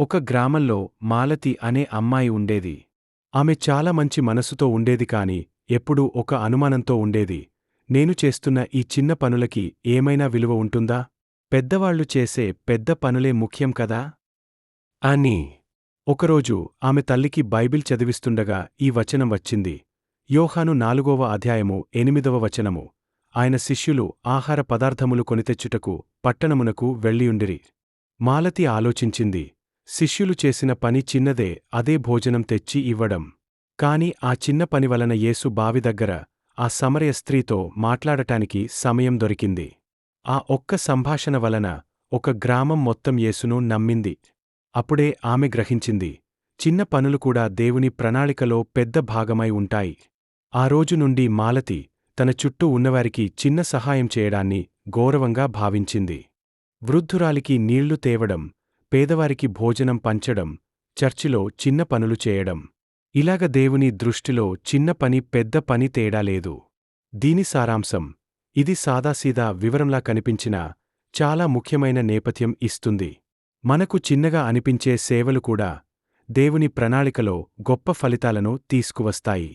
ఒక గ్రామంలో మాలతి అనే అమ్మాయి ఉండేది. ఆమె చాలా మంచి మనసుతో ఉండేది కాని ఎప్పుడూ ఒక అనుమానంతో ఉండేది. నేను చేస్తున్న ఈ చిన్న పనులకి ఏమైనా విలువ ఉంటుందా? పెద్దవాళ్ళు చేసే పెద్ద పనులే ముఖ్యం కదా? అని. ఒకరోజు ఆమె తల్లికి బైబిల్ చదివిస్తుండగా ఈ వచనం వచ్చింది. యోహాను నాలుగవ అధ్యాయము ఎనిమిదవ వచనము. ఆయన శిష్యులు ఆహార పదార్థములు కొనితెచ్చుటకు పట్టణమునకు వెళ్ళియుండిరి. మాలతి ఆలోచించింది. శిష్యులు చేసిన పని చిన్నదే అదే భోజనం తెచ్చి ఇవ్వడం. కాని ఆ చిన్న పని వలన యేసు బావి దగ్గర ఆ సమరయ స్త్రీతో మాట్లాడటానికి సమయం దొరికింది. ఆ ఒక్క సంభాషణ వలన ఒక గ్రామం మొత్తం యేసును నమ్మింది. అప్పుడే ఆమె గ్రహించింది చిన్న పనులు కూడా దేవుని ప్రణాళికలో పెద్ద భాగమై ఉంటాయి. ఆ రోజు నుండి మాలతి తన చుట్టూ ఉన్నవారికి చిన్న సహాయం చేయడాన్ని గౌరవంగా భావించింది. వృద్ధురాలికి నీళ్ళు తేవడం పేదవారికి భోజనం పంచడం చర్చిలో చిన్న పనులు చేయడం. ఇలాగ దేవుని దృష్టిలో చిన్న పని పెద్ద పని తేడా లేదు. దీని సారాంశం ఇది సాదాసీదా వివరంలా కనిపించినా చాలా ముఖ్యమైన నేపథ్యం ఇస్తుంది. మనకు చిన్నగా అనిపించే సేవలు కూడా దేవుని ప్రణాళికలో గొప్ప ఫలితాలను తీసుకువస్తాయి.